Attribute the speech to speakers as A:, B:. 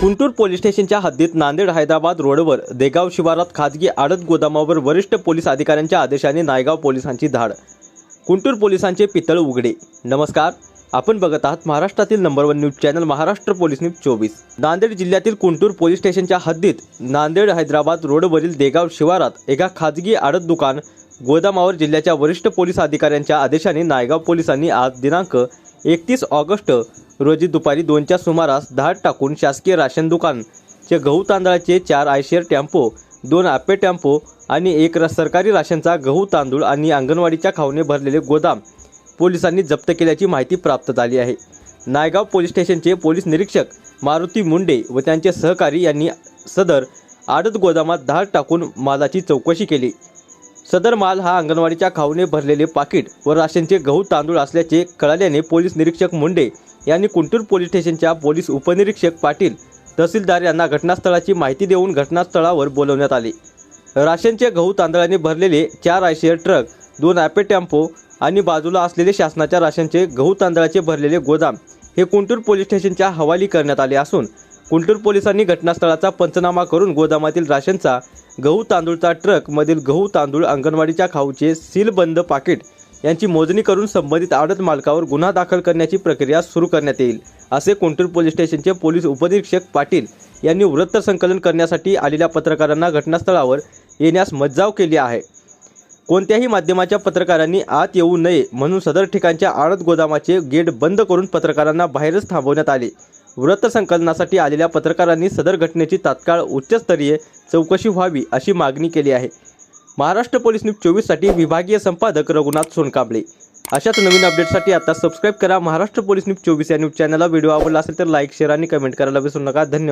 A: Kuntur police स्टेशनच्या हद्दीत नांदेड हैदराबाद रोडवर देगाव शिवारात खाजगी आडत गोदामावर वरिष्ठ पोलीस अधिकाऱ्यांच्या आदेशाने नायगाव पोलिसांची धाड. कुंटूर पोलिसांचे पितळ उघडे. नमस्कार आपण बघत आहात महाराष्ट्रातील number one news channel Maharashtra police news चोवीस. नांदेड जिल्ह्यातील कुंटूर पोलीस स्टेशनच्या हद्दीत नांदेड हैदराबाद रोडवरील देगाव शिवारात एका खाजगी आडत दुकान गोदामावर जिल्ह्याच्या वरिष्ठ पोलीस अधिकाऱ्यांच्या आदेशाने नायगाव पोलिसांनी आज दिनांक एकतीस ऑगस्ट रोजी दुपारी दोनच्या सुमारास धाड टाकून शासकीय राशन दुकान चे गहू तांदळाचे चार आयशेअर टेम्पो दोन आप्पे टेम्पो आणि एक र- सरकारी राशनचा गहू तांदूळ आणि अंगणवाडीच्या खावने भरलेले गोदाम पोलिसांनी जप्त केल्याची माहिती प्राप्त झाली आहे. नायगाव पोलीस स्टेशनचे पोलीस निरीक्षक मारुती मुंडे व त्यांचे सहकारी यांनी सदर आडत गोदामात धाड टाकून मालाची चौकशी केली. सदर माल हा अंगणवाडीच्या खाऊने भरलेले पाकिट व राशनचे गहू तांदूळ असल्याचे कळाल्याने पोलीस निरीक्षक मुंडे यांनी कुंटूर पोलीस स्टेशनच्या पोलीस उपनिरीक्षक पाटील तहसीलदार यांना घटनास्थळाची माहिती देऊन घटनास्थळावर बोलवण्यात आले. राशनचे गहू तांदळाने भरलेले चार आयशेअर ट्रक दोन ॲपे टेम्पो आणि बाजूला असलेले शासनाच्या राशनचे गहू तांदळाचे भरलेले गोदाम हे कुंटूर पोलीस स्टेशनच्या हवाली करण्यात आले असून कुंटूर पोलिसांनी घटनास्थळाचा पंचनामा करून गोदामातील राशनचा गहू तांदूळचा ट्रक मधील गहू तांदूळ अंगणवाडीच्या खाऊचे सीलबंद पाकिट यांची मोजणी करून संबंधित आडत मालकावर गुन्हा दाखल करण्याची प्रक्रिया सुरू करण्यात येईल असे कुंटूर पोलीस स्टेशनचे पोलीस उपनिरीक्षक पाटील यांनी वृत्त संकलन करण्यासाठी आलेल्या पत्रकारांना घटनास्थळावर येण्यास मज्जाव केली आहे. कोणत्याही माध्यमाच्या पत्रकारांनी आत येऊ नये म्हणून सदर ठिकाणच्या आडत गोदामाचे गेट बंद करून पत्रकारांना बाहेरच थांबवण्यात आले. वृत्तसंकलनासाठी आलेल्या पत्रकारांनी सदर घटनेची तात्काळ उच्चस्तरीय चौकशी व्हावी अशी मागणी केली आहे. महाराष्ट्र पोलीस न्यूज चोवीससाठी विभागीय संपादक रघुनाथ सोनकांबळे. अशाच नवीन अपडेटसाठी आता सबस्क्राईब करा महाराष्ट्र पोलीस न्यूज चोवीस या न्यूज चॅनलला. व्हिडिओ आवडला असेल तर लाईक शेअर आणि कमेंट करायला विसरू नका. धन्यवाद.